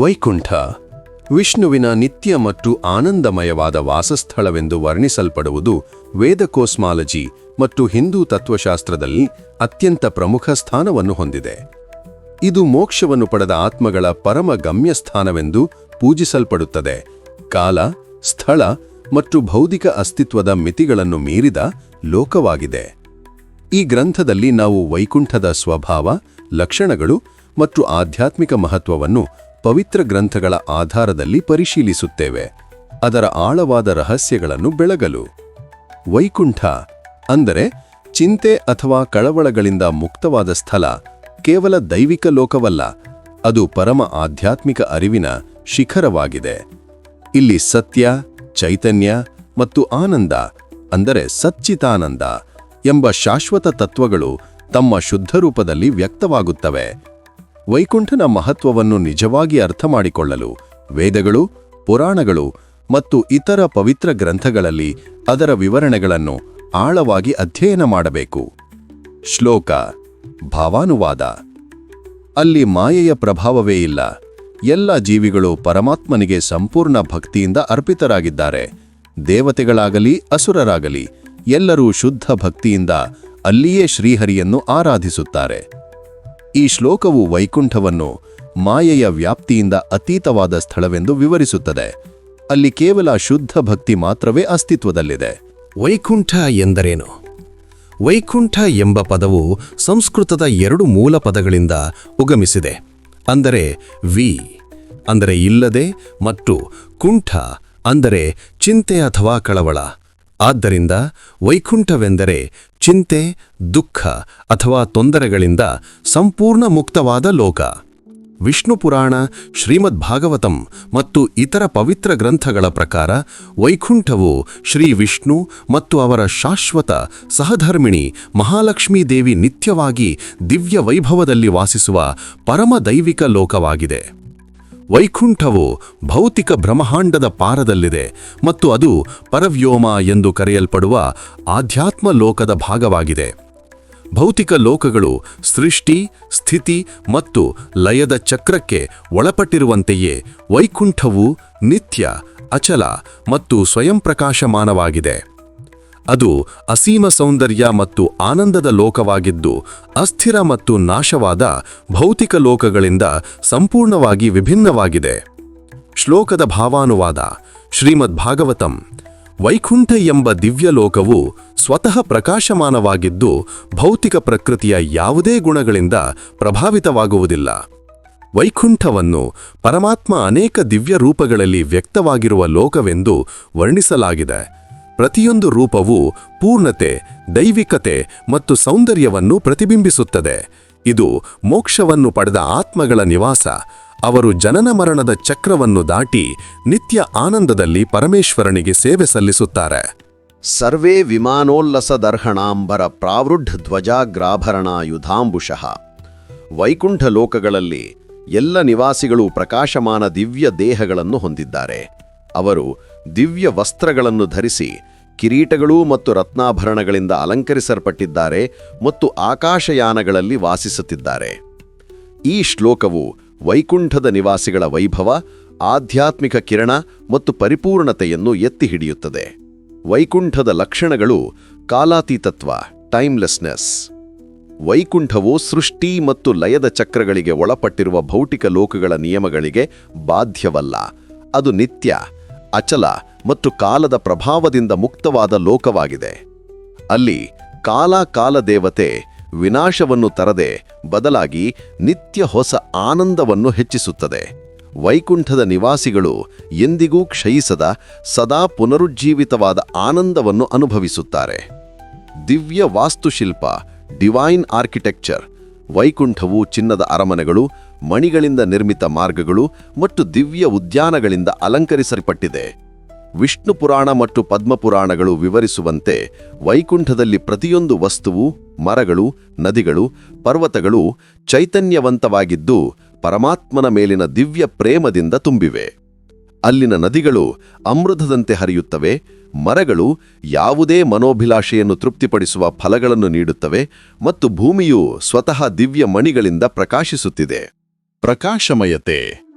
ವೈಕುಂಠ ವಿಷ್ಣುವಿನ ನಿತ್ಯ ಮತ್ತು ಆನಂದಮಯವಾದ ವಾಸಸ್ಥಳವೆಂದು ವರ್ಣಿಸಲ್ಪಡುವುದು ವೇದಕೋಸ್ಮಾಲಜಿ ಮತ್ತು ಹಿಂದೂ ತತ್ವಶಾಸ್ತ್ರದಲ್ಲಿ ಅತ್ಯಂತ ಪ್ರಮುಖ ಸ್ಥಾನವನ್ನು ಹೊಂದಿದೆ. ಇದು ಮೋಕ್ಷವನ್ನು ಪಡೆದ ಆತ್ಮಗಳ ಪರಮ ಗಮ್ಯಸ್ಥಾನವೆಂದು ಪೂಜಿಸಲ್ಪಡುತ್ತದೆ. ಕಾಲ, ಸ್ಥಳ ಮತ್ತು ಭೌತಿಕ ಅಸ್ತಿತ್ವದ ಮಿತಿಗಳನ್ನು ಮೀರಿದ ಲೋಕವಾಗಿದೆ. ಈ ಗ್ರಂಥದಲ್ಲಿ ನಾವು ವೈಕುಂಠದ ಸ್ವಭಾವ, ಲಕ್ಷಣಗಳು ಮತ್ತು ಆಧ್ಯಾತ್ಮಿಕ ಮಹತ್ವವನ್ನು ಪವಿತ್ರ ಗ್ರಂಥಗಳ ಆಧಾರದಲ್ಲಿ ಪರಿಶೀಲಿಸುತ್ತೇವೆ. ಅದರ ಆಳವಾದ ರಹಸ್ಯಗಳನ್ನು ಬೆಳಗಲು. ವೈಕುಂಠ, ಅಂದರೆ ಚಿಂತೆ ಅಥವಾ ಕಳವಳಗಳಿಂದ ಮುಕ್ತವಾದ ಸ್ಥಳ, ಕೇವಲ ದೈವಿಕ ಲೋಕವಲ್ಲ, ಅದು ಪರಮ ಆಧ್ಯಾತ್ಮಿಕ ಅರಿವಿನ ಶಿಖರವಾಗಿದೆ. ಇಲ್ಲಿ ಸತ್ಯ, ಚೈತನ್ಯ ಮತ್ತು ಆನಂದ, ಅಂದರೆ ಸಚ್ಚಿತಾನಂದ ಎಂಬ ಶಾಶ್ವತ ತತ್ವಗಳು ತಮ್ಮ ಶುದ್ಧ ರೂಪದಲ್ಲಿ ವ್ಯಕ್ತವಾಗುತ್ತವೆ. ವೈಕುಂಠನ ಮಹತ್ವವನ್ನು ನಿಜವಾಗಿ ಅರ್ಥಮಾಡಿಕೊಳ್ಳಲು ವೇದಗಳು, ಪುರಾಣಗಳು ಮತ್ತು ಇತರ ಪವಿತ್ರ ಗ್ರಂಥಗಳಲ್ಲಿ ಅದರ ವಿವರಣೆಗಳನ್ನು ಆಳವಾಗಿ ಅಧ್ಯಯನ ಮಾಡಬೇಕು. ಶ್ಲೋಕ, ಭಾವಾನುವಾದ. ಅಲ್ಲಿ ಮಾಯೆಯ ಪ್ರಭಾವವೇ ಇಲ್ಲ. ಎಲ್ಲ ಜೀವಿಗಳು ಪರಮಾತ್ಮನಿಗೆ ಸಂಪೂರ್ಣ ಭಕ್ತಿಯಿಂದ ಅರ್ಪಿತರಾಗಿದ್ದಾರೆ. ದೇವತೆಗಳಾಗಲಿ, ಅಸುರರಾಗಲಿ, ಎಲ್ಲರೂ ಶುದ್ಧ ಭಕ್ತಿಯಿಂದ ಅಲ್ಲಿಯೇ ಶ್ರೀಹರಿಯನ್ನು ಆರಾಧಿಸುತ್ತಾರೆ. ಈ ಶ್ಲೋಕವು ವೈಕುಂಠವನ್ನು ಮಾಯೆಯ ವ್ಯಾಪ್ತಿಯಿಂದ ಅತೀತವಾದ ಸ್ಥಳವೆಂದು ವಿವರಿಸುತ್ತದೆ. ಅಲ್ಲಿ ಕೇವಲ ಶುದ್ಧ ಭಕ್ತಿ ಮಾತ್ರವೇ ಅಸ್ತಿತ್ವದಲ್ಲಿದೆ. ವೈಕುಂಠ ಎಂದರೇನು? ವೈಕುಂಠ ಎಂಬ ಪದವು ಸಂಸ್ಕೃತದ ಎರಡು ಮೂಲ ಪದಗಳಿಂದ ಉಗಮಿಸಿದೆ. ಅಂದರೆ ವಿ, ಅಂದರೆ ಇಲ್ಲದೆ ಮತ್ತು ಕುಂಠ, ಅಂದರೆ ಚಿಂತೆ ಅಥವಾ ಕಳವಳ. ಆದ್ದರಿಂದ ವೈಕುಂಠವೆಂದರೆ ಚಿಂತೆ, ದುಃಖ ಅಥವಾ ತೊಂದರೆಗಳಿಂದ ಸಂಪೂರ್ಣ ಮುಕ್ತವಾದ ಲೋಕ. ವಿಷ್ಣು ಪುರಾಣ, ಶ್ರೀಮದ್ ಭಾಗವತಂ ಮತ್ತು ಇತರ ಪವಿತ್ರ ಗ್ರಂಥಗಳ ಪ್ರಕಾರ ವೈಕುಂಠವು ಶ್ರೀ ವಿಷ್ಣು ಮತ್ತು ಅವರ ಶಾಶ್ವತ ಸಹಧರ್ಮಿಣಿ ಮಹಾಲಕ್ಷ್ಮೀ ದೇವಿ ನಿತ್ಯವಾಗಿ ದಿವ್ಯ ವೈಭವದಲ್ಲಿ ವಾಸಿಸುವ ಪರಮ ದೈವಿಕ ಲೋಕವಾಗಿದೆ. ವೈಕುಂಠವು ಭೌತಿಕ ಬ್ರಹ್ಮಾಂಡದ ಪಾರದಲ್ಲಿದೆ ಮತ್ತು ಅದು ಪರವ್ಯೋಮ ಎಂದು ಕರೆಯಲ್ಪಡುವ ಆಧ್ಯಾತ್ಮ ಲೋಕದ ಭಾಗವಾಗಿದೆ. ಭೌತಿಕ ಲೋಕಗಳು ಸೃಷ್ಟಿ, ಸ್ಥಿತಿ ಮತ್ತು ಲಯದ ಚಕ್ರಕ್ಕೆ ಒಳಪಟ್ಟಿರುವಂತೆಯೇ ವೈಕುಂಠವು ನಿತ್ಯ, ಅಚಲ ಮತ್ತು ಸ್ವಯಂ ಪ್ರಕಾಶಮಾನವಾಗಿದೆ ಅದು ಅಸೀಮ ಸೌಂದರ್ಯ ಮತ್ತು ಆನಂದದ ಲೋಕವಾಗಿದ್ದು, ಅಸ್ಥಿರ ಮತ್ತು ನಾಶವಾದ ಭೌತಿಕ ಲೋಕಗಳಿಂದ ಸಂಪೂರ್ಣವಾಗಿ ವಿಭಿನ್ನವಾಗಿದೆ. ಶ್ಲೋಕದ ಭಾವಾನುವಾದ ಶ್ರೀಮದ್ ಭಾಗವತಂ, ವೈಕುಂಠ ಎಂಬ ದಿವ್ಯಲೋಕವು ಸ್ವತಃ ಪ್ರಕಾಶಮಾನವಾಗಿದ್ದು, ಭೌತಿಕ ಪ್ರಕೃತಿಯ ಯಾವುದೇ ಗುಣಗಳಿಂದ ಪ್ರಭಾವಿತವಾಗುವುದಿಲ್ಲ. ವೈಕುಂಠವನ್ನು ಪರಮಾತ್ಮ ಅನೇಕ ದಿವ್ಯ ರೂಪಗಳಲ್ಲಿ ವ್ಯಕ್ತವಾಗಿರುವ ಲೋಕವೆಂದು ವರ್ಣಿಸಲಾಗಿದೆ. ಪ್ರತಿಯೊಂದು ರೂಪವೂ ಪೂರ್ಣತೆ, ದೈವಿಕತೆ ಮತ್ತು ಸೌಂದರ್ಯವನ್ನು ಪ್ರತಿಬಿಂಬಿಸುತ್ತದೆ. ಇದು ಮೋಕ್ಷವನ್ನು ಪಡೆದ ಆತ್ಮಗಳ ನಿವಾಸ. ಅವರು ಜನನ ಮರಣದ ಚಕ್ರವನ್ನು ದಾಟಿ ನಿತ್ಯ ಆನಂದದಲ್ಲಿ ಪರಮೇಶ್ವರನಿಗೆ ಸೇವೆ ಸಲ್ಲಿಸುತ್ತಾರೆ. ಸರ್ವೇ ವಿಮಾನೋಲ್ಲಸದರ್ಹಣಾಂಬರ ಪ್ರಾವೃಢ್ ಧ್ವಜಾಗ್ರಾಭರಣಾಯುಧಾಂಬುಷಃ. ವೈಕುಂಠ ಲೋಕಗಳಲ್ಲಿ ಎಲ್ಲ ನಿವಾಸಿಗಳು ಪ್ರಕಾಶಮಾನ ದಿವ್ಯ ದೇಹಗಳನ್ನು ಹೊಂದಿದ್ದಾರೆ. ಅವರು ದಿವ್ಯ ವಸ್ತ್ರಗಳನ್ನು ಧರಿಸಿ ಕಿರೀಟಗಳು ಮತ್ತು ರತ್ನಾಭರಣಗಳಿಂದ ಅಲಂಕರಿಸಲ್ಪಟ್ಟಿದ್ದಾರೆ ಮತ್ತು ಆಕಾಶಯಾನಗಳಲ್ಲಿ ವಾಸಿಸುತ್ತಿದ್ದಾರೆ. ಈ ಶ್ಲೋಕವು ವೈಕುಂಠದ ನಿವಾಸಿಗಳ ವೈಭವ, ಆಧ್ಯಾತ್ಮಿಕ ಕಿರಣ ಮತ್ತು ಪರಿಪೂರ್ಣತೆಯನ್ನು ಎತ್ತಿ ಹಿಡಿಯುತ್ತದೆ ವೈಕುಂಠದ ಲಕ್ಷಣಗಳು ಕಾಲಾತೀತತ್ವ, ಟೈಮ್ಲೆಸ್ನೆಸ್. ವೈಕುಂಠವು ಸೃಷ್ಟಿ ಮತ್ತು ಲಯದ ಚಕ್ರಗಳಿಗೆ ಒಳಪಟ್ಟಿರುವ ಭೌತಿಕ ಲೋಕಗಳ ನಿಯಮಗಳಿಗೆ ಬಾಧ್ಯವಲ್ಲ. ಅದು ನಿತ್ಯ ಅಚಲ ಮತ್ತು ಕಾಲದ ಪ್ರಭಾವದಿಂದ ಮುಕ್ತವಾದ ಲೋಕವಾಗಿದೆ. ಅಲ್ಲಿ ಕಾಲ ದೇವತೆ ವಿನಾಶವನ್ನು ತರದೆ ಬದಲಾಗಿ ನಿತ್ಯ ಹೊಸ ಆನಂದವನ್ನು ಹೆಚ್ಚಿಸುತ್ತದೆ. ವೈಕುಂಠದ ನಿವಾಸಿಗಳು ಎಂದಿಗೂ ಕ್ಷಯಿಸದ ಸದಾ ಪುನರುಜ್ಜೀವಿತವಾದ ಆನಂದವನ್ನು ಅನುಭವಿಸುತ್ತಾರೆ. ದಿವ್ಯ ವಾಸ್ತುಶಿಲ್ಪ, ಡಿವೈನ್ ಆರ್ಕಿಟೆಕ್ಚರ್ ವೈಕುಂಠವು ಚಿನ್ನದ ಅರಮನೆಗಳು, ಮಣಿಗಳಿಂದ ನಿರ್ಮಿತ ಮಾರ್ಗಗಳು ಮತ್ತು ದಿವ್ಯ ಉದ್ಯಾನಗಳಿಂದ ಅಲಂಕರಿಸಲ್ಪಟ್ಟಿದೆ. ವಿಷ್ಣು ಪುರಾಣ ಮತ್ತು ಪದ್ಮಪುರಾಣಗಳು ವಿವರಿಸುವಂತೆ ವೈಕುಂಠದಲ್ಲಿ ಪ್ರತಿಯೊಂದು ವಸ್ತುವು, ಮರಗಳು, ನದಿಗಳು, ಪರ್ವತಗಳು ಚೈತನ್ಯವಂತವಾಗಿದ್ದು ಪರಮಾತ್ಮನ ಮೇಲಿನ ದಿವ್ಯ ಪ್ರೇಮದಿಂದ ತುಂಬಿವೆ. ಅಲ್ಲಿನ ನದಿಗಳು ಅಮೃತದಂತೆ ಹರಿಯುತ್ತವೆ, ಮರಗಳು ಯಾವುದೇ ಮನೋಭಿಲಾಷೆಯನ್ನು ತೃಪ್ತಿಪಡಿಸುವ ಫಲಗಳನ್ನು ನೀಡುತ್ತವೆ ಮತ್ತು ಭೂಮಿಯು ಸ್ವತಃ ದಿವ್ಯ ಮಣಿಗಳಿಂದ ಪ್ರಕಾಶಿಸುತ್ತಿದೆ. ಪ್ರಕಾಶಮಯತೆ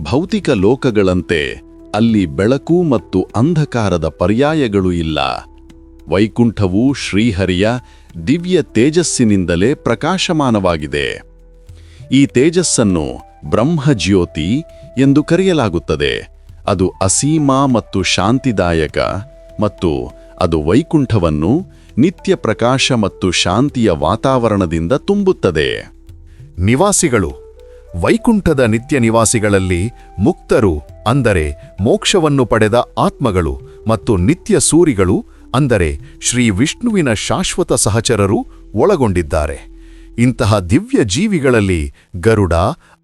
ಭೌತಿಕ ಲೋಕಗಳಂತೆ ಅಲ್ಲಿ ಬೆಳಕು ಮತ್ತು ಅಂಧಕಾರದ ಪರ್ಯಾಯಗಳು ಇಲ್ಲ. ವೈಕುಂಠವು ಶ್ರೀಹರಿಯ ದಿವ್ಯ ತೇಜಸ್ಸಿನಿಂದಲೇ ಪ್ರಕಾಶಮಾನವಾಗಿದೆ. ಈ ತೇಜಸ್ಸನ್ನು ಬ್ರಹ್ಮಜ್ಯೋತಿ ಎಂದು ಕರೆಯಲಾಗುತ್ತದೆ. ಅದು ಅಸೀಮ ಮತ್ತು ಶಾಂತಿದಾಯಕ ಮತ್ತು ಅದು ವೈಕುಂಠವನ್ನು ನಿತ್ಯ ಪ್ರಕಾಶ ಮತ್ತು ಶಾಂತಿಯ ವಾತಾವರಣದಿಂದ ತುಂಬುತ್ತದೆ. ನಿವಾಸಿಗಳು. ವೈಕುಂಠದ ನಿತ್ಯ ನಿವಾಸಿಗಳಲ್ಲಿ ಮುಕ್ತರು ಅಂದರೆ ಮೋಕ್ಷವನ್ನು ಪಡೆದ ಆತ್ಮಗಳು ಮತ್ತು ನಿತ್ಯ ಸೂರಿಗಳು ಅಂದರೆ ಶ್ರೀ ವಿಷ್ಣುವಿನ ಶಾಶ್ವತ ಸಹಚರರು ಒಳಗೊಂಡಿದ್ದಾರೆ. ಇಂತಹ ದಿವ್ಯ ಜೀವಿಗಳಲ್ಲಿ ಗರುಡ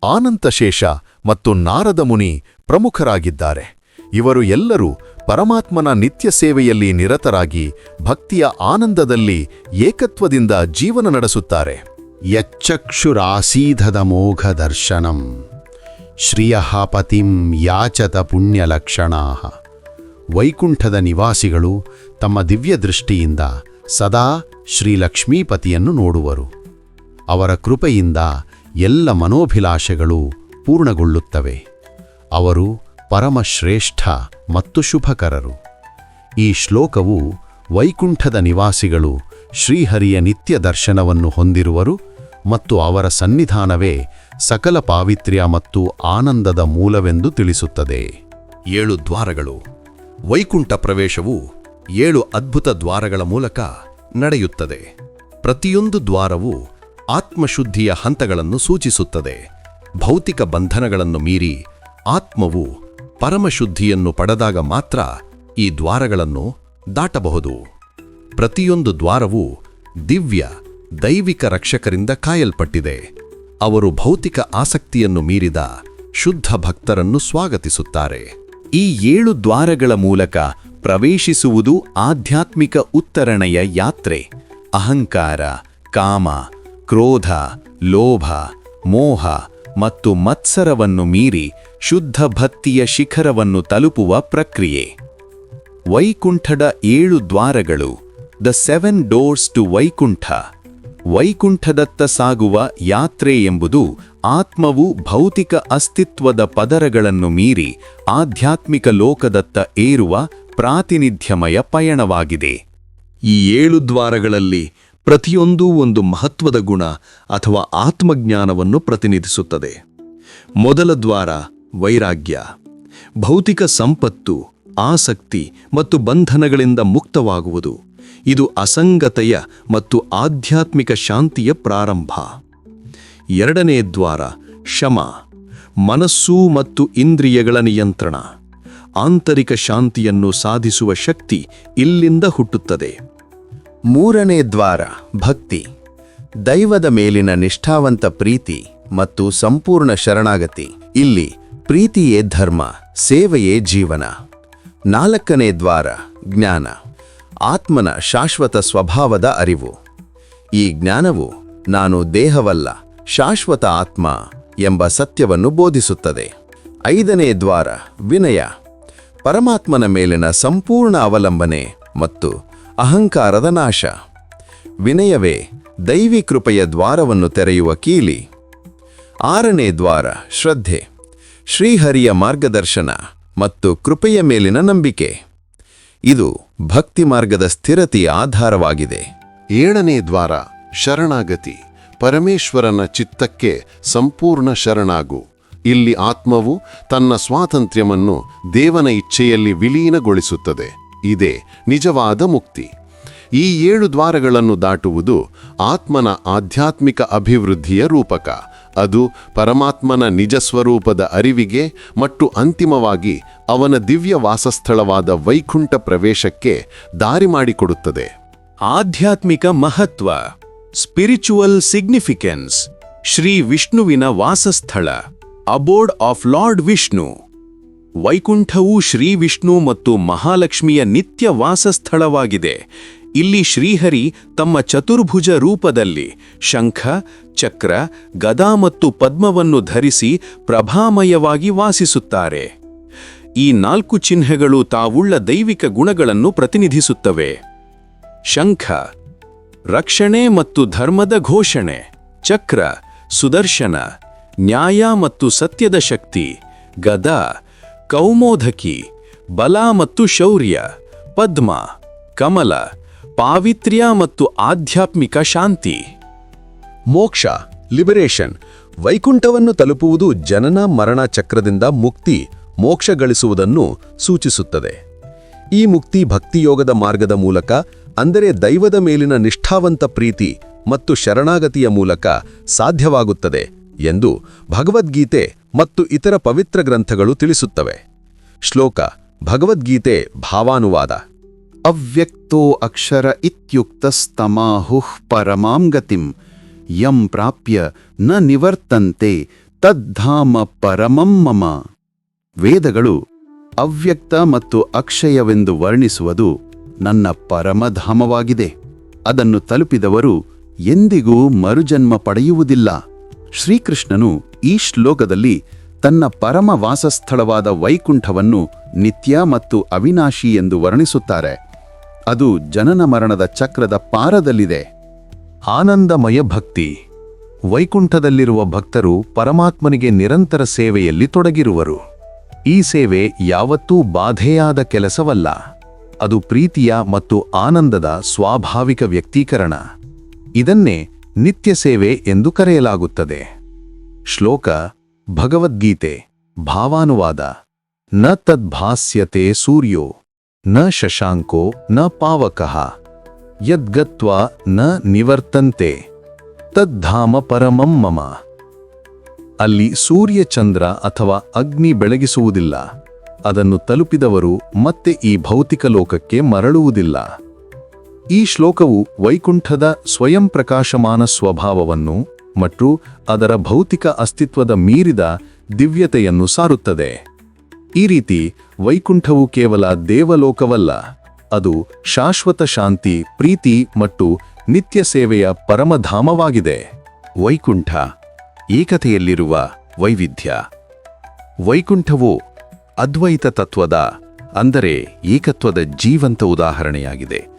ಆನಂತಶೇಷ ಮತ್ತು ನಾರದ ಮುನಿ ಪ್ರಮುಖರಾಗಿದ್ದಾರೆ. ಇವರು ಎಲ್ಲರೂ ಪರಮಾತ್ಮನ ನಿತ್ಯ ಸೇವೆಯಲ್ಲಿ ನಿರತರಾಗಿ ಭಕ್ತಿಯ ಆನಂದದಲ್ಲಿ ಏಕತ್ವದಿಂದ ಜೀವನ ನಡೆಸುತ್ತಾರೆ. ಯಚ್ಚಕ್ಷುರಾಸೀಧದಮೋಘ ದರ್ಶನಂ. ಶ್ರಿಯ ಪತಿಂ ಯಾಚತ ಪುಣ್ಯಲಕ್ಷಣಾ. ವೈಕುಂಠದ ನಿವಾಸಿಗಳು ತಮ್ಮ ದಿವ್ಯ ದೃಷ್ಟಿಯಿಂದ ಸದಾ ಶ್ರೀಲಕ್ಷ್ಮೀಪತಿಯನ್ನು ನೋಡುವರು. ಅವರ ಕೃಪೆಯಿಂದ ಎಲ್ಲ ಮನೋಭಿಲಾಷೆಗಳು ಪೂರ್ಣಗೊಳ್ಳುತ್ತವೆ. ಅವರು ಪರಮಶ್ರೇಷ್ಠ ಮತ್ತು ಶುಭಕರರು. ಈ ಶ್ಲೋಕವು ವೈಕುಂಠದ ನಿವಾಸಿಗಳು ಶ್ರೀಹರಿಯ ನಿತ್ಯ ದರ್ಶನವನ್ನು ಹೊಂದಿರುವರು ಮತ್ತು ಅವರ ಸನ್ನಿಧಾನವೇ ಸಕಲ ಪಾವಿತ್ರ್ಯ ಮತ್ತು ಆನಂದದ ಮೂಲವೆಂದು ತಿಳಿಸುತ್ತದೆ. ಏಳು ದ್ವಾರಗಳು. ವೈಕುಂಠ ಪ್ರವೇಶವು ಏಳು ಅದ್ಭುತ ದ್ವಾರಗಳ ಮೂಲಕ ನಡೆಯುತ್ತದೆ. ಪ್ರತಿಯೊಂದು ದ್ವಾರವು ಆತ್ಮಶುದ್ಧಿಯ ಹಂತಗಳನ್ನು ಸೂಚಿಸುತ್ತದೆ. ಭೌತಿಕ ಬಂಧನಗಳನ್ನು ಮೀರಿ ಆತ್ಮವು ಪರಮಶುದ್ಧಿಯನ್ನು ಪಡೆದಾಗ ಮಾತ್ರ ಈ ದ್ವಾರಗಳನ್ನು ದಾಟಬಹುದು. ಪ್ರತಿಯೊಂದು ದ್ವಾರವು ದಿವ್ಯ, ದೈವಿಕ ರಕ್ಷಕರಿಂದ ಕಾಯಲ್ಪಟ್ಟಿದೆ. ಅವರು ಭೌತಿಕ ಆಸಕ್ತಿಯನ್ನು ಮೀರಿದ ಶುದ್ಧ ಭಕ್ತರನ್ನು ಸ್ವಾಗತಿಸುತ್ತಾರೆ. ಈ ಏಳು ದ್ವಾರಗಳ ಮೂಲಕ ಪ್ರವೇಶಿಸುವುದು ಆಧ್ಯಾತ್ಮಿಕ ಉತ್ತರಣೆಯ ಯಾತ್ರೆ. ಅಹಂಕಾರ, ಕಾಮ ಕ್ರೋಧ, ಲೋಭ, ಮೋಹ ಮತ್ತು ಮತ್ಸರವನ್ನು ಮೀರಿ ಶುದ್ಧ ಭಕ್ತಿಯ ಶಿಖರವನ್ನು ತಲುಪುವ ಪ್ರಕ್ರಿಯೆ. ವೈಕುಂಠದ ಏಳು ದ್ವಾರಗಳು the seven doors to Vaikuntha. ವೈಕುಂಠದತ್ತ ಸಾಗುವ ಯಾತ್ರೆ ಎಂಬುದು ಆತ್ಮವು ಭೌತಿಕ ಅಸ್ತಿತ್ವದ ಪದರಗಳನ್ನು ಮೀರಿ ಆಧ್ಯಾತ್ಮಿಕ ಲೋಕದತ್ತ ಏರುವ ಪ್ರಾತಿನಿಧ್ಯಮಯ ಪಯಣವಾಗಿದೆ. ಈ ಏಳು ದ್ವಾರಗಳಲ್ಲಿ ಪ್ರತಿಯೊಂದೂ ಒಂದು ಮಹತ್ವದ ಗುಣ ಅಥವಾ ಆತ್ಮಜ್ಞಾನವನ್ನು ಪ್ರತಿನಿಧಿಸುತ್ತದೆ. ಮೊದಲ ದ್ವಾರ ವೈರಾಗ್ಯ. ಭೌತಿಕ ಸಂಪತ್ತು, ಆಸಕ್ತಿ ಮತ್ತು ಬಂಧನಗಳಿಂದ ಮುಕ್ತವಾಗುವುದು. ಇದು ಅಸಂಗತೆಯ ಮತ್ತು ಆಧ್ಯಾತ್ಮಿಕ ಶಾಂತಿಯ ಪ್ರಾರಂಭ. ಎರಡನೇ ದ್ವಾರ ಶಮ. ಮನಸ್ಸು ಮತ್ತು ಇಂದ್ರಿಯಗಳ ನಿಯಂತ್ರಣ. ಆಂತರಿಕ ಶಾಂತಿಯನ್ನು ಸಾಧಿಸುವ ಶಕ್ತಿ ಇಲ್ಲಿಂದ ಹುಟ್ಟುತ್ತದೆ. ಮೂರನೇ ದ್ವಾರ, ಭಕ್ತಿ. ದೈವದ ಮೇಲಿನ ನಿಷ್ಠಾವಂತ ಪ್ರೀತಿ ಮತ್ತು ಸಂಪೂರ್ಣ ಶರಣಾಗತಿ. ಇಲ್ಲಿ ಪ್ರೀತಿಯೇ ಧರ್ಮ, ಸೇವೆಯೇ ಜೀವನ. ನಾಲ್ಕನೇ ದ್ವಾರ, ಜ್ಞಾನ. ಆತ್ಮನ ಶಾಶ್ವತ ಸ್ವಭಾವದ ಅರಿವು. ಈ ಜ್ಞಾನವು ನಾನು ದೇಹವಲ್ಲ, ಶಾಶ್ವತ ಆತ್ಮ ಎಂಬ ಸತ್ಯವನ್ನು ಬೋಧಿಸುತ್ತದೆ. ಐದನೇ ದ್ವಾರ, ವಿನಯ. ಪರಮಾತ್ಮನ ಮೇಲಿನ ಸಂಪೂರ್ಣ ಅವಲಂಬನೆ ಮತ್ತು ಅಹಂಕಾರದ ನಾಶ. ವಿನಯವೇ, ದೈವಿ ಕೃಪೆಯ ದ್ವಾರವನ್ನು ತೆರೆಯುವ ಕೀಲಿ. ಆರನೇ ದ್ವಾರ, ಶ್ರದ್ಧೆ. ಶ್ರೀಹರಿಯ ಮಾರ್ಗದರ್ಶನ ಮತ್ತು ಕೃಪೆಯ ಮೇಲಿನ ನಂಬಿಕೆ. ಇದು ಭಕ್ತಿ ಮಾರ್ಗದ ಸ್ಥಿರತೆಯ ಆಧಾರವಾಗಿದೆ. ಏಳನೇ ದ್ವಾರ, ಶರಣಾಗತಿ. ಪರಮೇಶ್ವರನ ಚಿತ್ತಕ್ಕೆ ಸಂಪೂರ್ಣ ಶರಣಾಗು. ಇಲ್ಲಿ ಆತ್ಮವು ತನ್ನ ಸ್ವಾತಂತ್ರ್ಯವನ್ನು ದೇವನ ಇಚ್ಛೆಯಲ್ಲಿ ವಿಲೀನಗೊಳಿಸುತ್ತದೆ. ಇದೇ, ನಿಜವಾದ ಮುಕ್ತಿ. ಈ ಏಳು ದ್ವಾರಗಳನ್ನು ದಾಟುವುದು ಆತ್ಮನ ಆಧ್ಯಾತ್ಮಿಕ ಅಭಿವೃದ್ಧಿಯ ರೂಪಕ. ಅದು ಪರಮಾತ್ಮನ ನಿಜ ಸ್ವರೂಪದ ಅರಿವಿಗೆ ಮತ್ತು ಅಂತಿಮವಾಗಿ ಅವನ ದಿವ್ಯ ವಾಸಸ್ಥಳವಾದ ವೈಕುಂಠ ಪ್ರವೇಶಕ್ಕೆ ದಾರಿ ಮಾಡಿಕೊಡುತ್ತದೆ. ಆಧ್ಯಾತ್ಮಿಕ ಮಹತ್ವ. ಸ್ಪಿರಿಚುವಲ್ ಸಿಗ್ನಿಫಿಕೆನ್ಸ್ ಶ್ರೀ ವಿಷ್ಣುವಿನ ವಾಸಸ್ಥಳ. ಅಬೋರ್ಡ್ ಆಫ್ ಲಾರ್ಡ್ ವಿಷ್ಣು ವೈಕುಂಠವು ಶ್ರೀ ವಿಷ್ಣು ಮತ್ತು ಮಹಾಲಕ್ಷ್ಮಿಯ ನಿತ್ಯ ವಾಸಸ್ಥಳವಾಗಿದೆ. ಇಲ್ಲಿ ಶ್ರೀಹರಿ ತಮ್ಮ ಚತುರ್ಭುಜ ರೂಪದಲ್ಲಿ ಶಂಖ, ಚಕ್ರ, ಗದಾ ಮತ್ತು ಪದ್ಮವನ್ನು ಧರಿಸಿ ಪ್ರಭಾಮಯವಾಗಿ ವಾಸಿಸುತ್ತಾರೆ. ಈ ನಾಲ್ಕು ಚಿಹ್ನೆಗಳು ತಾವುಳ್ಳ ದೈವಿಕ ಗುಣಗಳನ್ನು ಪ್ರತಿನಿಧಿಸುತ್ತವೆ. ಶಂಖ, ರಕ್ಷಣೆ ಮತ್ತು ಧರ್ಮದ ಘೋಷಣೆ, ಚಕ್ರ, ಸುದರ್ಶನ, ನ್ಯಾಯ ಮತ್ತು ಸತ್ಯದ ಶಕ್ತಿ, ಗದ ಕೌಮೋದಕಿ ಬಲ ಮತ್ತು ಶೌರ್ಯ, ಪದ್ಮ, ಕಮಲ, ಪಾವಿತ್ರ್ಯ ಮತ್ತು ಆಧ್ಯಾತ್ಮಿಕ ಶಾಂತಿ. ಮೋಕ್ಷ, ಲಿಬರೇಷನ್, ವೈಕುಂಠವನ್ನು ತಲುಪುವುದು ಜನನ ಮರಣ ಚಕ್ರದಿಂದ ಮುಕ್ತಿ, ಮೋಕ್ಷ ಗಳಿಸುವುದನ್ನು ಸೂಚಿಸುತ್ತದೆ. ಈ ಮುಕ್ತಿ ಭಕ್ತಿಯೋಗದ ಮಾರ್ಗದ ಮೂಲಕ, ಅಂದರೆ ದೈವದ ಮೇಲಿನ ನಿಷ್ಠಾವಂತ ಪ್ರೀತಿ ಮತ್ತು ಶರಣಾಗತಿಯ ಮೂಲಕ ಸಾಧ್ಯವಾಗುತ್ತದೆ. ಎಂದು ಭಗವದ್ಗೀತೆ ಮತ್ತು ಇತರ ಪವಿತ್ರ ಗ್ರಂಥಗಳು ತಿಳಿಸುತ್ತವೆ. ಶ್ಲೋಕ, ಭಗವದ್ಗೀತೆ ಭಾವಾನುವಾದ. ಅವ್ಯಕ್ತೋ ಅಕ್ಷರ ಇತ್ಯುಕ್ತಸ್ತಮಾಹುಃ ಪರಮಾಂಗತಿಂ ಯಂ ಪ್ರಾಪ್ಯ ನ ನಿವರ್ತಂತೆ ತದ್ಧಾಮ ಪರಮಂ ಮಮ. ವೇದಗಳು ಅವ್ಯಕ್ತ ಮತ್ತು ಅಕ್ಷಯವೆಂದು ವರ್ಣಿಸುವುದು ನನ್ನ ಪರಮಧಾಮವಾಗಿದೆ. ಅದನ್ನು ತಲುಪಿದವರು ಎಂದಿಗೂ ಮರುಜನ್ಮ ಪಡೆಯುವುದಿಲ್ಲ. ಶ್ರೀಕೃಷ್ಣನು ಈ ಶ್ಲೋಕದಲ್ಲಿ ತನ್ನ ಪರಮ ವಾಸಸ್ಥಳವಾದ ವೈಕುಂಠವನ್ನು ನಿತ್ಯ ಮತ್ತು ಅವಿನಾಶಿ ಎಂದು ವರ್ಣಿಸುತ್ತಾರೆ. ಅದು ಜನನ ಮರಣದ ಚಕ್ರದ ಪಾರದಲ್ಲಿದೆ. ಆನಂದಮಯ ಭಕ್ತಿ. ವೈಕುಂಠದಲ್ಲಿರುವ ಭಕ್ತರು ಪರಮಾತ್ಮನಿಗೆ ನಿರಂತರ ಸೇವೆಯಲ್ಲಿ ತೊಡಗಿರುವರು. ಈ ಸೇವೆ ಯಾವತ್ತೂ ಬಾಧೆಯಾದ ಕೆಲಸವಲ್ಲ. ಅದು ಪ್ರೀತಿಯ ಮತ್ತು ಆನಂದದ ಸ್ವಾಭಾವಿಕ ವ್ಯಕ್ತೀಕರಣ. ಇದನ್ನೇ ನಿತ್ಯ ಸೇವೆ ಎಂದು ಕರೆಯಲಾಗುತ್ತದೆ. ಶ್ಲೋಕ ಭಗವದ್ಗೀತೆ ಭಾವಾನುವಾದ. ನ ತದ್ಭಾಸ್ಯತೆ ಸೂರ್ಯೋ, ನ ಶಶಾಂಕೋ, ನ ಪಾವಕಃ. ಯದ್ಗತ್ವ ನ ನಿವರ್ತಂತೆ. ತದ್ಧಾಮ ಪರಮಂ ಮಮ. ಅಲ್ಲಿ ಸೂರ್ಯ ಚಂದ್ರ ಅಥವಾ ಅಗ್ನಿ ಬೆಳಗಿಸುವುದಿಲ್ಲ. ಅದನ್ನು ತಲುಪಿದವರು ಮತ್ತೆ ಈ ಭೌತಿಕ ಲೋಕಕ್ಕೆ ಮರಳುವುದಿಲ್ಲ. ಈ ಶ್ಲೋಕವು ವೈಕುಂಠದ ಸ್ವಯಂ ಪ್ರಕಾಶಮಾನ ಸ್ವಭಾವವನ್ನು ಮತ್ತು ಅದರ ಭೌತಿಕ ಅಸ್ತಿತ್ವದ ಮೀರಿದ ದಿವ್ಯತೆಯನ್ನು ಸಾರುತ್ತದೆ. ಈ ರೀತಿ ವೈಕುಂಠವು ಕೇವಲ ದೇವಲೋಕವಲ್ಲ, ಅದು ಶಾಶ್ವತ ಶಾಂತಿ, ಪ್ರೀತಿ ಮತ್ತು ನಿತ್ಯ ಸೇವೆಯ ಪರಮಧಾಮವಾಗಿದೆ. ವೈಕುಂಠ, ಏಕತೆಯಲ್ಲಿರುವ ವೈವಿಧ್ಯ. ವೈಕುಂಠವು ಅದ್ವೈತ ತತ್ವದ, ಅಂದರೆ ಏಕತ್ವದ ಜೀವಂತ ಉದಾಹರಣೆಯಾಗಿದೆ.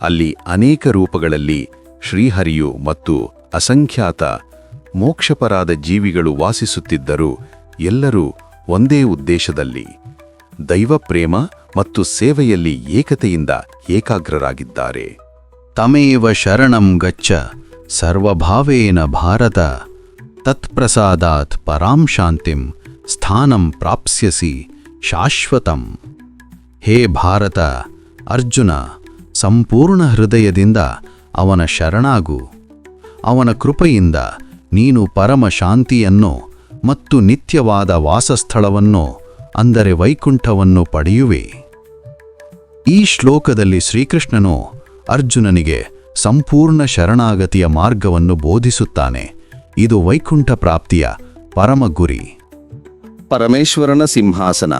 ಅಲ್ಲಿ ಅನೇಕ ರೂಪಗಳಲ್ಲಿ ಶ್ರೀಹರಿಯು ಮತ್ತು ಅಸಂಖ್ಯಾತ ಮೋಕ್ಷಪರಾದ ಜೀವಿಗಳು ವಾಸಿಸುತ್ತಿದ್ದರೂ ಎಲ್ಲರೂ ಒಂದೇ ಉದ್ದೇಶದಲ್ಲಿ ದೈವ ಪ್ರೇಮ ಮತ್ತು ಸೇವೆಯಲ್ಲಿ ಏಕತೆಯಿಂದ ಏಕಾಗ್ರರಾಗಿದ್ದಾರೆ. ತಮೇವ ಶರಣಂ ಗಚ್ಚ ಸರ್ವಭಾವೇನ ಭಾರತ ತತ್ಪ್ರಸಾದಾತ್ ಪರಾಂ ಶಾಂತಿಂ ಸ್ಥಾನಂ ಪ್ರಾಪ್ಸ್ಯಸಿ ಶಾಶ್ವತಂ ಹೇ ಭಾರತ ಅರ್ಜುನ ಸಂಪೂರ್ಣ ಹೃದಯದಿಂದ ಅವನ ಶರಣಾಗು. ಅವನ ಕೃಪೆಯಿಂದ ನೀನು ಪರಮ ಶಾಂತಿಯನ್ನು ಮತ್ತು ನಿತ್ಯವಾದ ವಾಸಸ್ಥಳವನ್ನು, ಅಂದರೆ ವೈಕುಂಠವನ್ನು ಪಡೆಯುವೆ. ಈ ಶ್ಲೋಕದಲ್ಲಿ ಶ್ರೀಕೃಷ್ಣನು ಅರ್ಜುನನಿಗೆ ಸಂಪೂರ್ಣ ಶರಣಾಗತಿಯ ಮಾರ್ಗವನ್ನು ಬೋಧಿಸುತ್ತಾನೆ. ಇದು ವೈಕುಂಠ ಪ್ರಾಪ್ತಿಯ ಪರಮ ಗುರಿ. ಪರಮೇಶ್ವರನ ಸಿಂಹಾಸನ.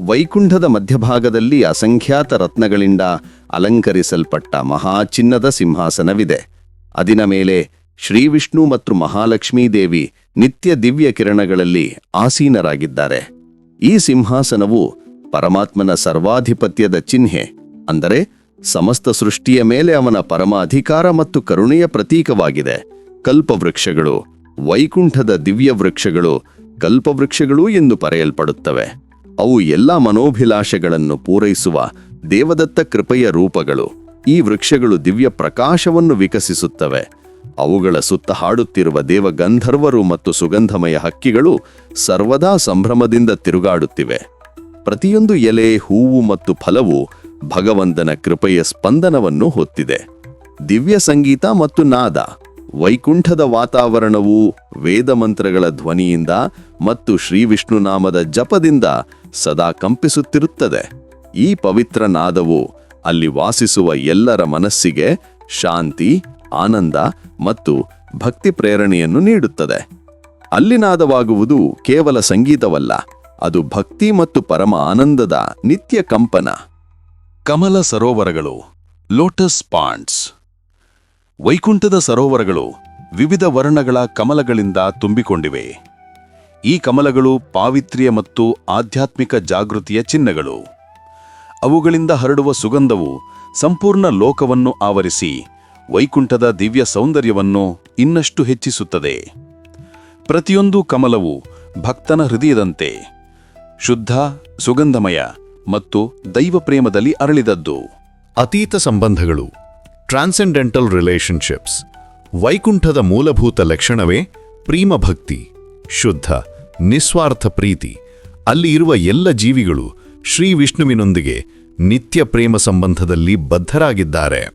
ವೈಕುಂಠದ ಮಧ್ಯಭಾಗದಲ್ಲಿ ಅಸಂಖ್ಯಾತ ರತ್ನಗಳಿಂದ ಅಲಂಕರಿಸಲ್ಪಟ್ಟ ಮಹಾಚಿನ್ನದ ಸಿಂಹಾಸನವಿದೆ. ಅದಿನ ಮೇಲೆ ಶ್ರೀವಿಷ್ಣು ಮತ್ತು ಮಹಾಲಕ್ಷ್ಮೀ ದೇವಿ ನಿತ್ಯ ದಿವ್ಯ ಕಿರಣಗಳಲ್ಲಿ ಆಸೀನರಾಗಿದ್ದಾರೆ. ಈ ಸಿಂಹಾಸನವು ಪರಮಾತ್ಮನ ಸರ್ವಾಧಿಪತ್ಯದ ಚಿಹ್ನೆ, ಅಂದರೆ ಸಮಸ್ತ ಸೃಷ್ಟಿಯ ಮೇಲೆ ಅವನ ಪರಮ ಅಧಿಕಾರ ಮತ್ತು ಕರುಣೆಯ ಪ್ರತೀಕವಾಗಿದೆ. ಕಲ್ಪವೃಕ್ಷಗಳು, ವೈಕುಂಠದ ದಿವ್ಯ ವೃಕ್ಷಗಳು ಕಲ್ಪವೃಕ್ಷಗಳು ಎಂದು ಕರೆಯಲ್ಪಡುತ್ತವೆ ಅವು ಎಲ್ಲ ಮನೋಭಿಲಾಷೆಗಳನ್ನು ಪೂರೈಸುವ ದೇವದತ್ತ ಕೃಪೆಯ ರೂಪಗಳು. ಈ ವೃಕ್ಷಗಳು ದಿವ್ಯ ಪ್ರಕಾಶವನ್ನು ವಿಕಸಿಸುತ್ತವೆ. ಅವುಗಳ ಸುತ್ತ ಹಾಡುತ್ತಿರುವ ದೇವಗಂಧರ್ವರು ಮತ್ತು ಸುಗಂಧಮಯ ಹಕ್ಕಿಗಳು ಸರ್ವದಾ ಸಂಭ್ರಮದಿಂದ ತಿರುಗಾಡುತ್ತಿವೆ. ಪ್ರತಿಯೊಂದು ಎಲೆ, ಹೂವು ಮತ್ತು ಫಲವು ಭಗವಂತನ ಕೃಪೆಯ ಸ್ಪಂದನವನ್ನು ಹೊತ್ತಿದೆ. ದಿವ್ಯ ಸಂಗೀತ ಮತ್ತು ನಾದ, ವೈಕುಂಠದ ವಾತಾವರಣವು ವೇದ ಮಂತ್ರಗಳ ಧ್ವನಿಯಿಂದ ಮತ್ತು ಶ್ರೀವಿಷ್ಣುನಾಮದ ಜಪದಿಂದ ಸದಾ ಕಂಪಿಸುತ್ತಿರುತ್ತದೆ. ಈ ಪವಿತ್ರ ನಾದವು ಅಲ್ಲಿ ವಾಸಿಸುವ ಎಲ್ಲರ ಮನಸ್ಸಿಗೆ ಶಾಂತಿ, ಆನಂದ ಮತ್ತು ಭಕ್ತಿ ಪ್ರೇರಣೆಯನ್ನು ನೀಡುತ್ತದೆ. ಅಲ್ಲಿ ನಾದವಾಗುವುದು ಕೇವಲ ಸಂಗೀತವಲ್ಲ, ಅದು ಭಕ್ತಿ ಮತ್ತು ಪರಮ ಆನಂದದ ನಿತ್ಯ ಕಂಪನ. ಕಮಲ ಸರೋವರಗಳು, ಲೋಟಸ್ ಪಾಂಡ್ಸ್. ವೈಕುಂಠದ ಸರೋವರಗಳು ವಿವಿಧ ವರ್ಣಗಳ ಕಮಲಗಳಿಂದ ತುಂಬಿಕೊಂಡಿವೆ. ಈ ಕಮಲಗಳು ಪಾವಿತ್ರ್ಯ ಮತ್ತು ಆಧ್ಯಾತ್ಮಿಕ ಜಾಗೃತಿಯ ಚಿಹ್ನೆಗಳು. ಅವುಗಳಿಂದ ಹರಡುವ ಸುಗಂಧವು ಸಂಪೂರ್ಣ ಲೋಕವನ್ನು ಆವರಿಸಿ ವೈಕುಂಠದ ದಿವ್ಯ ಸೌಂದರ್ಯವನ್ನು ಇನ್ನಷ್ಟು ಹೆಚ್ಚಿಸುತ್ತದೆ. ಪ್ರತಿಯೊಂದು ಕಮಲವು ಭಕ್ತನ ಹೃದಯದಂತೆ ಶುದ್ಧ, ಸುಗಂಧಮಯ ಮತ್ತು ದೈವ ಪ್ರೇಮದಲ್ಲಿ ಅರಳಿದದ್ದು. ಅತೀತ ಸಂಬಂಧಗಳು ಟ್ರಾನ್ಸೆಂಡೆಂಟಲ್ ರಿಲೇಶನ್ಶಿಪ್ಸ್ ವೈಕುಂಠದ ಮೂಲಭೂತ ಲಕ್ಷಣವೇ ಪ್ರೀಮಭಕ್ತಿ, ಶುದ್ಧ ನಿಸ್ವಾರ್ಥ ಪ್ರೀತಿ. ಅಲ್ಲಿ ಇರುವ ಎಲ್ಲ ಜೀವಿಗಳು ಶ್ರೀ ವಿಷ್ಣುವಿನೊಂದಿಗೆ ನಿತ್ಯ ಪ್ರೇಮ ಸಂಬಂಧದಲ್ಲಿ ಬದ್ಧರಾಗಿದ್ದಾರೆ.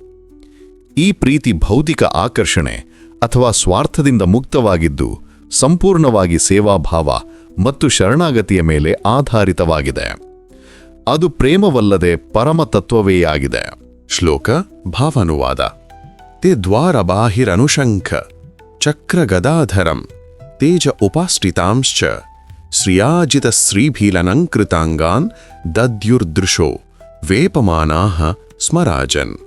ಈ ಪ್ರೀತಿ ಭೌತಿಕ ಆಕರ್ಷಣೆ ಅಥವಾ ಸ್ವಾರ್ಥದಿಂದ ಮುಕ್ತವಾಗಿದ್ದು ಸಂಪೂರ್ಣವಾಗಿ ಸೇವಾಭಾವ ಮತ್ತು ಶರಣಾಗತಿಯ ಮೇಲೆ ಆಧಾರಿತವಾಗಿದೆ. ಅದು ಪ್ರೇಮವಲ್ಲದೆ ಪರಮತತ್ವವೇ ಆಗಿದೆ. ಶ್ಲೋಕ ಭಾವಾನುವಾದ. ते ತೇಜ ಉಪಾಶ್ರಿತಾಂಶ್ಚ. ಶ್ರಿಯಾಜಿತ ಶ್ರೀಭೀಲನಂಕೃತಾಂಗಾನ್ ದದ್ಯುರ್ದೃಶೋ ವೇಪಮಾನಾಹ ಸ್ಮರಾಜನ್.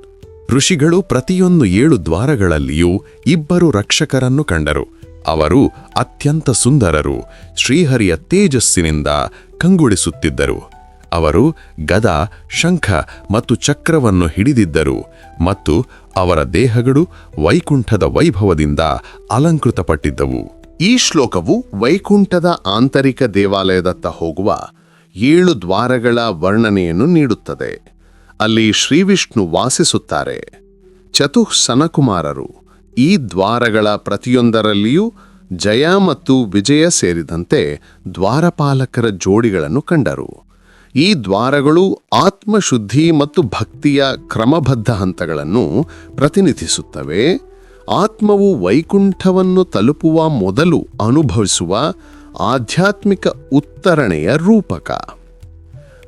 ಋಷಿಗಳು ಪ್ರತಿಯೊಂದು ಏಳು ದ್ವಾರಗಳಲ್ಲಿಯೂ ಇಬ್ಬರು ರಕ್ಷಕರನ್ನು ಕಂಡರು. ಅವರು ಅತ್ಯಂತ ಸುಂದರರು, ಶ್ರೀಹರಿಯ ತೇಜಸ್ಸಿನಿಂದ ಕಂಗುಡಿಸುತ್ತಿದ್ದರು ಅವರು ಗದ, ಶಂಖ ಮತ್ತು ಚಕ್ರವನ್ನು ಹಿಡಿದಿದ್ದರು ಮತ್ತು ಅವರ ದೇಹಗಳು ವೈಕುಂಠದ ವೈಭವದಿಂದ ಅಲಂಕೃತಪಟ್ಟಿದ್ದವು. ಈ ಶ್ಲೋಕವು ವೈಕುಂಠದ ಆಂತರಿಕ ದೇವಾಲಯದತ್ತ ಹೋಗುವ ಏಳು ದ್ವಾರಗಳ ವರ್ಣನೆಯನ್ನು ನೀಡುತ್ತದೆ. ಅಲ್ಲಿ ಶ್ರೀವಿಷ್ಣು ವಾಸಿಸುತ್ತಾರೆ. ಚತುಃ ಸನಕುಮಾರರು ಈ ದ್ವಾರಗಳ ಪ್ರತಿಯೊಂದರಲ್ಲಿಯೂ ಜಯ ಮತ್ತು ವಿಜಯ ಸೇರಿದಂತೆ ದ್ವಾರಪಾಲಕರ ಜೋಡಿಗಳನ್ನು ಕಂಡರು. ಈ ದ್ವಾರಗಳು ಆತ್ಮಶುದ್ಧಿ ಮತ್ತು ಭಕ್ತಿಯ ಕ್ರಮಬದ್ಧ ಹಂತಗಳನ್ನು ಪ್ರತಿನಿಧಿಸುತ್ತವೆ. ಆತ್ಮವು ವೈಕುಂಠವನ್ನು ತಲುಪುವ ಮೊದಲು ಅನುಭವಿಸುವ ಆಧ್ಯಾತ್ಮಿಕ ಉತ್ತರಣೆಯ ರೂಪಕ.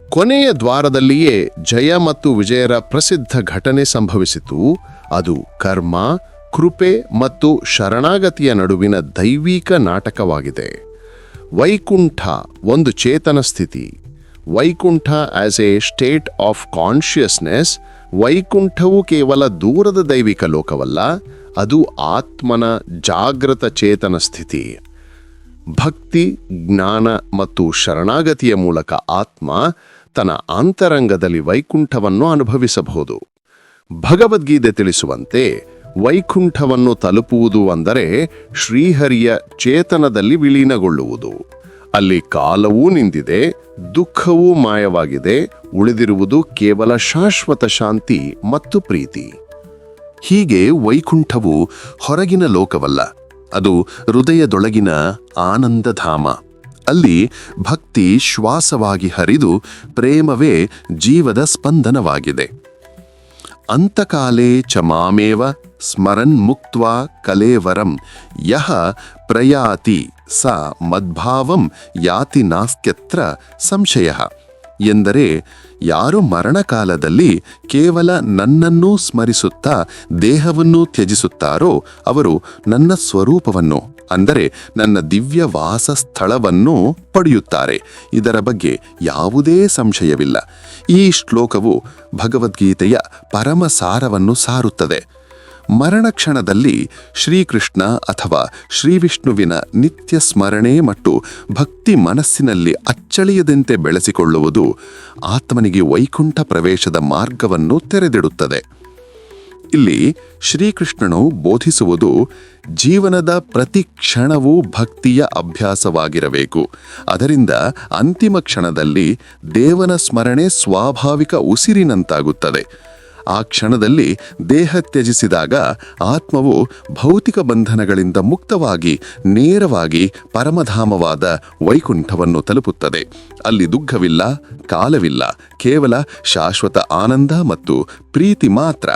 ಕೊನೆಯ ದ್ವಾರದಲ್ಲಿಯೇ ಜಯ ಮತ್ತು ವಿಜಯರ ಪ್ರಸಿದ್ಧ ಘಟನೆ ಸಂಭವಿಸಿತು. ಅದು ಕರ್ಮ, ಕೃಪೆ ಮತ್ತು ಶರಣಾಗತಿಯ ನಡುವಿನ ದೈವಿಕ ನಾಟಕವಾಗಿದೆ. ವೈಕುಂಠ ಒಂದು ಚೇತನ ಸ್ಥಿತಿ. Vaikuntha as a state of consciousness ವೈಕುಂಠವು ಕೇವಲ ದೂರದ ದೈವಿಕ ಲೋಕವಲ್ಲ ಅದು ಆತ್ಮನ ಜಾಗೃತ ಚೇತನ ಸ್ಥಿತಿ. ಭಕ್ತಿ, ಜ್ಞಾನ ಮತ್ತು ಶರಣಾಗತಿಯ ಮೂಲಕ ಆತ್ಮ ತನ್ನ ಅಂತರಂಗದಲ್ಲಿ ವೈಕುಂಠವನ್ನು ಅನುಭವಿಸಬಹುದು. ಭಗವದ್ಗೀತೆ ತಿಳಿಸುವಂತೆ ವೈಕುಂಠವನ್ನು ತಲುಪುವುದು ಅಂದರೆ ಶ್ರೀಹರಿಯ ಚೇತನದಲ್ಲಿ ವಿಲೀನಗೊಳ್ಳುವುದು. ಅಲ್ಲಿ ಕಾಲವೂ ನಿಂದಿದೆ ದುಃಖವೂ ಮಾಯವಾಗಿದೆ, ಉಳಿದಿರುವುದು ಕೇವಲ ಶಾಶ್ವತ ಶಾಂತಿ ಮತ್ತು ಪ್ರೀತಿ. ಹೀಗೆ ವೈಕುಂಠವು ಹೊರಗಿನ ಲೋಕವಲ್ಲ, ಅದು ಹೃದಯದೊಳಗಿನ ಆನಂದಧಾಮ. ಅಲ್ಲಿ ಭಕ್ತಿ ಶ್ವಾಸವಾಗಿ ಹರಿದು ಪ್ರೇಮವೇ ಜೀವದ ಸ್ಪಂದನವಾಗಿದೆ. ಅಂತಕಾಲೇ ಚ ಮಾಮೇವ ಸ್ಮರನ್ ಮುಕ್ತ್ವಾ ಕಲೇವರಂ, ಯಹ ಪ್ರಯಾತಿ ಸ ಮದ್ಭಾವಂ ಯಾತಿ ನಾಸ್ತ್ಯತ್ರ ಸಂಶಯ. ಎಂದರೆ ಯಾರು ಮರಣಕಾಲದಲ್ಲಿ ಕೇವಲ ನನ್ನನ್ನೂ ಸ್ಮರಿಸುತ್ತಾ ದೇಹವನ್ನು ತ್ಯಜಿಸುತ್ತಾರೋ ಅವರು ನನ್ನ ಸ್ವರೂಪವನ್ನು, ಅಂದರೆ ನನ್ನ ದಿವ್ಯ ವಾಸ ಸ್ಥಳವನ್ನು ಪಡೆಯುತ್ತಾರೆ. ಇದರ ಬಗ್ಗೆ ಯಾವುದೇ ಸಂಶಯವಿಲ್ಲ. ಈ ಶ್ಲೋಕವು ಭಗವದ್ಗೀತೆಯ ಪರಮ ಸಾರವನ್ನು ಸಾರುತ್ತದೆ. ಮರಣ ಕ್ಷಣದಲ್ಲಿ ಶ್ರೀಕೃಷ್ಣ ಅಥವಾ ಶ್ರೀವಿಷ್ಣುವಿನ ನಿತ್ಯ ಸ್ಮರಣೆ ಮತ್ತು ಭಕ್ತಿ ಮನಸ್ಸಿನಲ್ಲಿ ಅಚ್ಚಳಿಯದಂತೆ ಬೆಳೆಸಿಕೊಳ್ಳುವುದು ಆತ್ಮನಿಗೆ ವೈಕುಂಠ ಪ್ರವೇಶದ ಮಾರ್ಗವನ್ನು ತೆರೆದಿಡುತ್ತದೆ. ಇಲ್ಲಿ ಶ್ರೀಕೃಷ್ಣನು ಬೋಧಿಸುವುದು ಜೀವನದ ಪ್ರತಿ ಕ್ಷಣವೂ ಭಕ್ತಿಯ ಅಭ್ಯಾಸವಾಗಿರಬೇಕು. ಅದರಿಂದ ಅಂತಿಮ ಕ್ಷಣದಲ್ಲಿ ದೇವನ ಸ್ಮರಣೆ ಸ್ವಾಭಾವಿಕ ಉಸಿರಿನಂತಾಗುತ್ತದೆ. ಆ ಕ್ಷಣದಲ್ಲಿ ದೇಹ ತ್ಯಜಿಸಿದಾಗ ಆತ್ಮವು ಭೌತಿಕ ಬಂಧನಗಳಿಂದ ಮುಕ್ತವಾಗಿ, ನೇರವಾಗಿ ಪರಮಧಾಮವಾದ ವೈಕುಂಠವನ್ನು ತಲುಪುತ್ತದೆ. ಅಲ್ಲಿ ದುಃಖವಿಲ್ಲ, ಕಾಲವಿಲ್ಲ, ಕೇವಲ ಶಾಶ್ವತ ಆನಂದ ಮತ್ತು ಪ್ರೀತಿ ಮಾತ್ರ.